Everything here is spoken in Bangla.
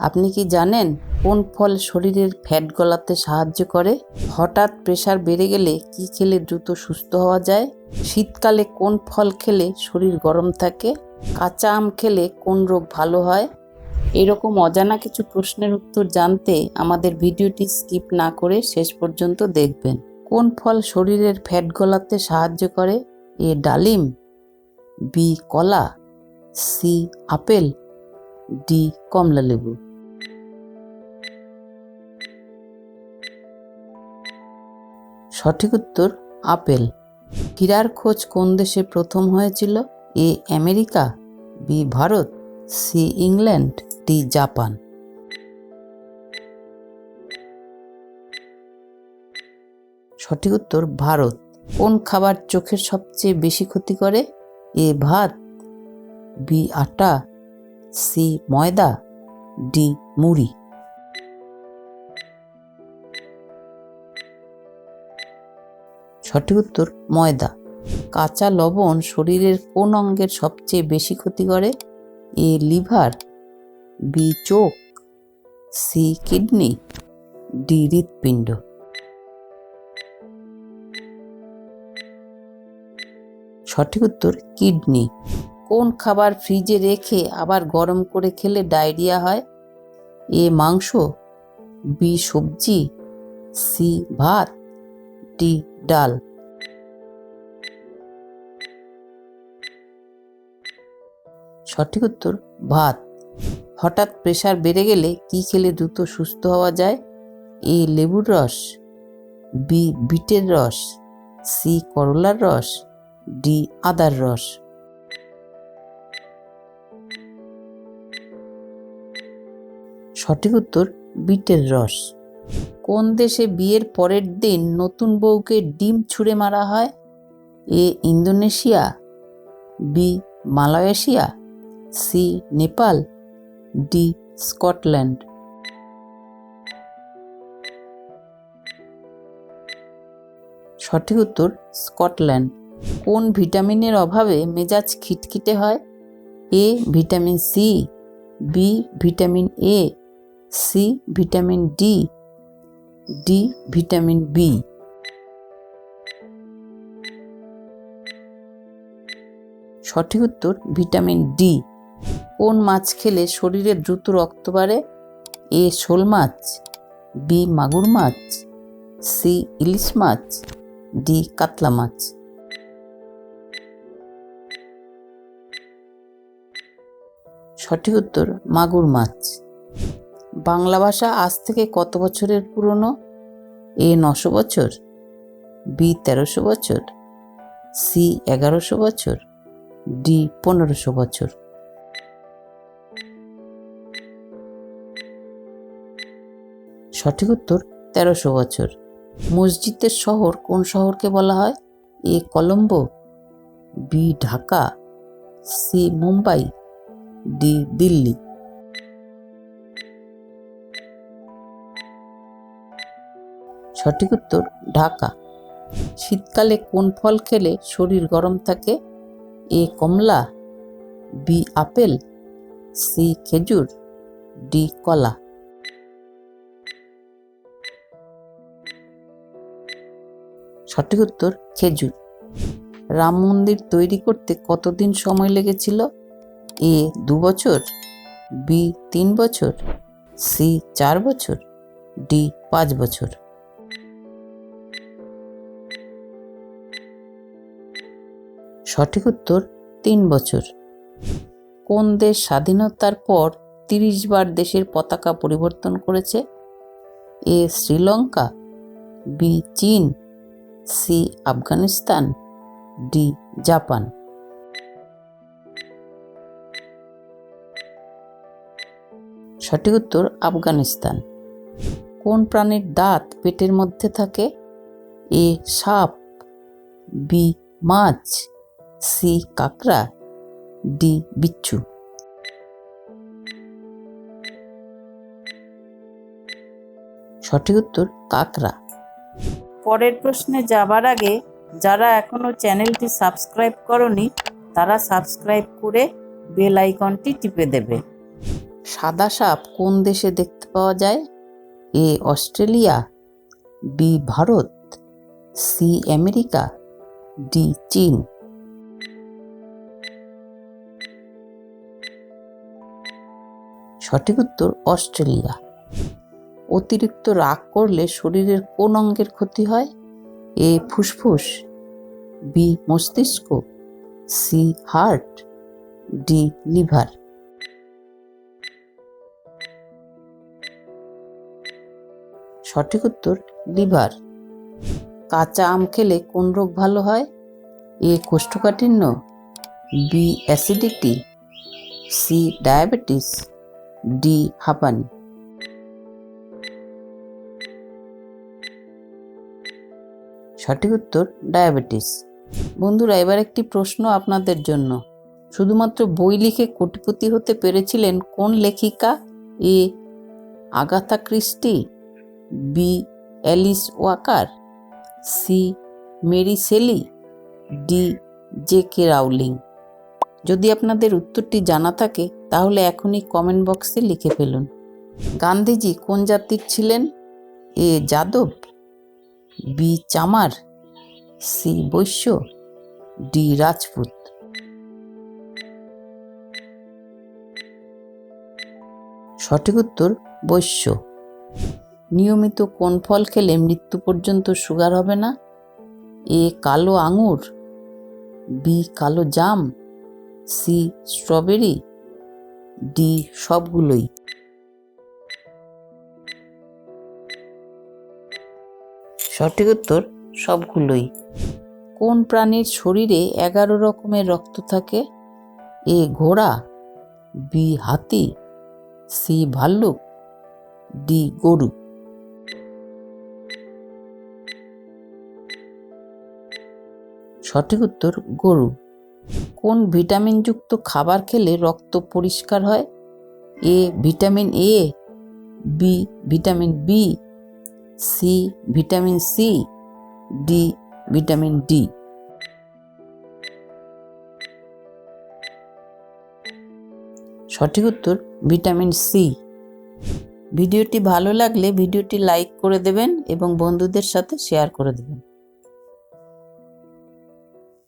আপনি কি জানেন কোন ফল শরীরের ফ্যাট গলাতে সাহায্য করে? হঠাৎ প্রেশার বেড়ে গেলে কি খেলে দ্রুত সুস্থ হওয়া যায়? শীতকালে কোন ফল খেলে শরীর গরম থাকে? কাঁচা আম খেলে কোন রোগ ভালো হয়? এরকম অজানা কিছু প্রশ্নের উত্তর জানতে আমাদের ভিডিওটি স্কিপ না করে শেষ পর্যন্ত দেখবেন। কোন ফল শরীরের ফ্যাট গলাতে সাহায্য করে? এ ডালিম, বি কলা, সি আপেল, ডি কমলা সঠিক উত্তর, আপেল। হীরার খোঁজ কোন দেশে প্রথম হয়েছিল? A, America, B, Bharat, C, England, D, Japan. সঠিক উত্তর, ভারত। কোন খাবার চোখের সবচেয়ে বেশি ক্ষতি করে? এ, ভাত, বি, আটা, সি, ময়দা, ডি, মুড়ি। সঠিক উত্তর, ময়দা। কাঁচা লবণ শরীরের কোন অঙ্গের সবচেয়ে বেশি ক্ষতি করে? এ, লিভার, বি, চোখ, সি, কিডনি, ডি, হৃৎপিণ্ড। সঠিক উত্তর, কিডনি। কোন খাবার ফ্রিজে রেখে আবার গরম করে খেলে ডায়রিয়া হয়? এ, মাংস, বি, সবজি, সি, ভাত ডি ডাল। সঠিক উত্তর, ভাত। হঠাৎ প্রেশার বেড়ে গেলে কি খেলে দ্রুত সুস্থ হওয়া যায়? এ লেবুর রস, বি বিটের রস, সি করলার রস, ডি আদার রস। সঠিক উত্তর, বিটের রস। কোন দেশে বিয়ের পরের দিন নতুন বউকে ডিম ছুঁড়ে মারা হয়? A Indonesia, B Malaysia, C Nepal, D Scotland. সঠিক উত্তর, স্কটল্যান্ড। কোন ভিটামিনের অভাবে মেজাজ খিটখিটে হয়? A vitamin C, B vitamin A, C vitamin D. D vitamin B সঠিক উত্তর ভিটামিন ডি কোন মাছ খেলে শরীরে দ্রুত রক্ত বাড়ে? এ, শোল মাছ, বি, মাগুর মাছ, সি, ইলিশ মাছ, ডি, কাতলা মাছ। সঠিক উত্তর, মাগুর মাছ। বাংলা ভাষা আজ থেকে কত বছরের পুরনো? এ নশো বছর? বি তেরোশো বছর? সি এগারোশো বছর? ডি পনেরোশো বছর? সঠিক উত্তর, তেরোশো বছর। মসজিদের শহর কোন শহরকে বলা হয়? A Colombo, B Dhaka, C Mumbai, D Delhi. সঠিক উত্তর, ঢাকা। শীতকালে কোন ফল খেলে শরীর গরম থাকে? এ কমলা, বি আপেল, সি খেজুর, ডি কলা। সঠিক উত্তর, খেজুর। রাম মন্দির তৈরি করতে কতদিন সময় লেগেছিল? এ দু বছর, বি তিন বছর, সি চার বছর, ডি পাঁচ বছর। সঠিক উত্তর তিন বছর। কোন দেশ স্বাধীনতার পর তিরিশ বার দেশের পতাকা পরিবর্তন করেছে? এ শ্রীলঙ্কা, বি চীন, সি আফগানিস্তান, ডি জাপান। সঠিক উত্তর আফগানিস্তান। কোন প্রাণীর দাঁত পেটের মধ্যে থাকে? এ সাপ, বি মাছ সি কাকড়া ডি বিচ্ছু। সঠিক উত্তর কাকড়া পরের প্রশ্নে যাবার আগে যারা এখনও চ্যানেলটি সাবস্ক্রাইব করনি তারা সাবস্ক্রাইব করে বেল আইকনটি টিপে দেবে। সাদা সাপ কোন দেশে দেখতে পাওয়া যায়? A Australia B Bharat C America D চীন। সঠিক উত্তর অস্ট্রেলিয়া। অতিরিক্ত রাগ করলে শরীরের কোন অঙ্গের ক্ষতি হয়? এ ফুসফুস, বি মস্তিষ্ক, সি হার্ট, ডি লিভার। সঠিক উত্তর লিভার। কাঁচা আম খেলে কোন রোগ ভালো হয়? এ কোষ্ঠকাঠিন্য, B acidity, C diabetes. D হাঁপানি। সঠিক উত্তর, ডায়াবেটিস। বন্ধুরা, এবার একটি প্রশ্ন আপনাদের জন্য। শুধুমাত্র বই লিখে কোটিপতি হতে পেরেছিলেন কোন লেখিকা? A, Agatha Christie, B, Alice Walker, C, Mary Shelley, D, J K Rowling. যদি আপনাদের উত্তরটি জানা থাকে, তাহলে এখনই কমেন্ট বক্সে লিখে ফেলুন। গান্ধীজি কোন জাতির ছিলেন? A Yadav, B Chamar, C Vaishya, D Rajput. সঠিক উত্তর, বৈশ্য। নিয়মিত কোন ফল খেলে মৃত্যু পর্যন্ত সুগার হবে না? এ কালো আঙুর, বি কালো জাম সি স্ট্রবেরি, ডি সবগুলোই। সঠিক উত্তর, সবগুলোই। কোন প্রাণীর শরীরে এগারো রকমের রক্ত থাকে? এ ঘোড়া, বি হাতি, সি ভাল্লুক, ডি গরু। সঠিক উত্তর, গরু। কোন ভিটামিনযুক্ত খাবার খেলে রক্ত পরিষ্কার হয়? A, vitamin A, B, vitamin B, C, vitamin C, D, vitamin D. সঠিক উত্তর, ভিটামিন সি। ভিডিওটি ভালো লাগলে ভিডিওটি লাইক করে দেবেন এবং বন্ধুদের সাথে শেয়ার করে দেবেন।